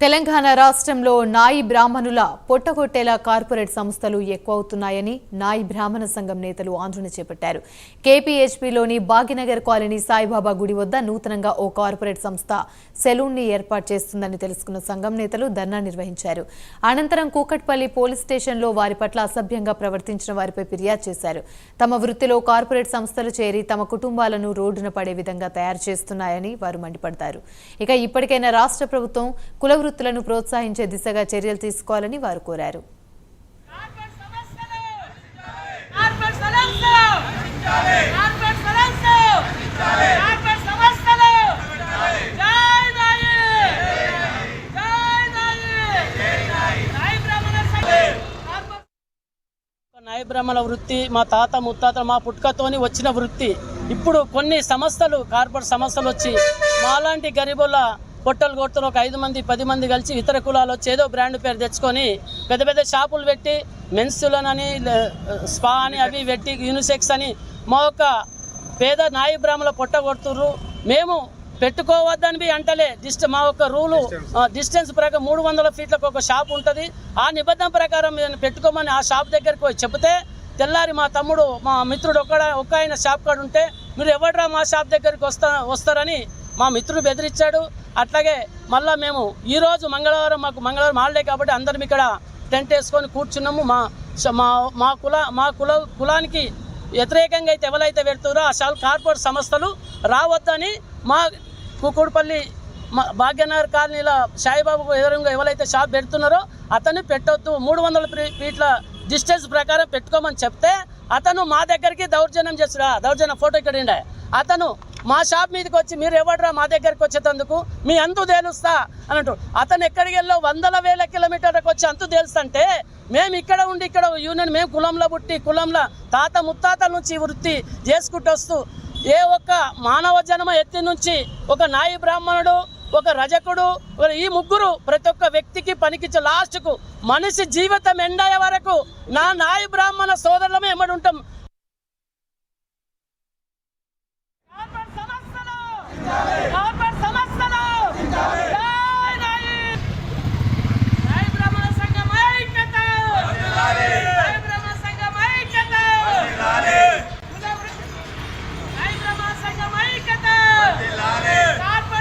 తెలంగాణ రాష్ట్రంలో నాయి బ్రాహ్మణుల పొట్టగొట్టేలా కార్పొరేట్ సంస్థలు ఎక్కువ అవుతున్నాయని నాయి బ్రాహ్మణ సంఘం నేతలు ఆందోళన చేపట్టారు. కేపీహెచ్పీలోని భాగ్యనగర్ కాలనీ సాయిబాబా గుడి వద్ద నూతనంగా ఓ కార్పొరేట్ సంస్థ సెలూన్ని ఏర్పాటు చేస్తుందని తెలుసుకున్న సంఘం నేతలు ధర్నా నిర్వహించారు. అనంతరం కూకట్పల్లి పోలీస్ స్టేషన్లో వారి పట్ల అసభ్యంగా ప్రవర్తించిన వారిపై ఫిర్యాదు చేశారు. తమ వృత్తిలో కార్పొరేట్ సంస్థలు చేరి తమ కుటుంబాలను రోడ్డున పడే విధంగా తయారు చేస్తున్నాయని వారు మండిపడతారు ఇక ఇప్పటికైనా రాష్ట్ర ప్రభుత్వం కుల వృత్తులను ప్రోత్సహించే దిశగా చర్యలు తీసుకోవాలని వారు కోరారు. కార్పొరేట్ వృత్తి మా తాత ముత్తాత మా పుట్టుకతోని వచ్చిన వృత్తి. ఇప్పుడు కొన్ని సంస్థలు కార్పొరేట్ సంస్థలు వచ్చి మాలాంటి గరీబుల పొట్టలు కొడుతున్న ఒక ఐదు మంది పది మంది కలిసి ఇతర కులాలు వచ్చి ఏదో బ్రాండ్ పేరు తెచ్చుకొని పెద్ద పెద్ద షాపులు పెట్టి మెన్సులనని స్పా అని అవి పెట్టి యూనిసెక్స్ అని మా యొక్క పేద నాయ బ్రాహ్మణ పొట్ట కొడుతుర్రు. మేము పెట్టుకోవద్దని బి అంటలే. డిస్ట్ మా యొక్క రూలు డిస్టెన్స్ ప్రకారం మూడు వందల ఫీట్లకు ఒక షాప్ ఉంటుంది. ఆ నిబంధన ప్రకారం నేను పెట్టుకోమని ఆ షాప్ దగ్గరికి పోయి చెప్తే తెల్లారి మా తమ్ముడు మా మిత్రుడు ఒక్కడ ఒక్క ఆయన షాప్ కాడ ఉంటే మీరు ఎవడరా మా షాప్ దగ్గరికి వస్తా వస్తారని మా మిత్రుడు బెదిరించాడు అట్లాగే మళ్ళీ మేము ఈరోజు మంగళవారం మాకు మంగళవారం హాలిడే కాబట్టి అందరం ఇక్కడ టెంట్ వేసుకొని కూర్చున్నాము. మా మా కుల మా కుల కులానికి వ్యతిరేకంగా అయితే ఎవరైతే పెడుతున్నారో ఆ షాల్ కార్పొరేట్ సంస్థలు రావద్దని మా కుకుడుపల్లి మా భాగ్యనగర్ కాలనీలో సాయిబాబు ఎదురుగా ఎవరైతే షాప్ పెడుతున్నారో అతను పెట్టొద్దు. మూడు వందల ఫీట్ల డిస్టెన్స్ ప్రకారం పెట్టుకోమని చెప్తే అతను మా దగ్గరికి దౌర్జన్యం చేస్తాడు దౌర్జన్యం ఫోటో ఇక్కడ ఉండే. అతను మా షాప్ మీదకి వచ్చి మీరు ఎవడరా మా దగ్గరికి వచ్చేటందుకు? మీ అంతు తేలుస్తా అని అతను ఎక్కడికి వెళ్ళో వందల వేల కిలోమీటర్లకు వచ్చి అంతు తేలుస్తంటే మేము ఇక్కడ ఉండి ఇక్కడ యూనియన్ మేము కులంలో పుట్టి కులంలో తాత ముత్తాతల నుంచి వృత్తి చేసుకుంటూ వస్తూ ఏ ఒక్క మానవ జన్మ ఎత్తి నుంచి ఒక నాయి బ్రాహ్మణుడు ఒక రజకుడు ఈ ముగ్గురు ప్రతి ఒక్క వ్యక్తికి పనికిచ్చే లాస్ట్కు మనిషి జీవితం ఎండయ్యే వరకు నా నాయి బ్రాహ్మణ సోదరులమే ఎమ్మడుంటాం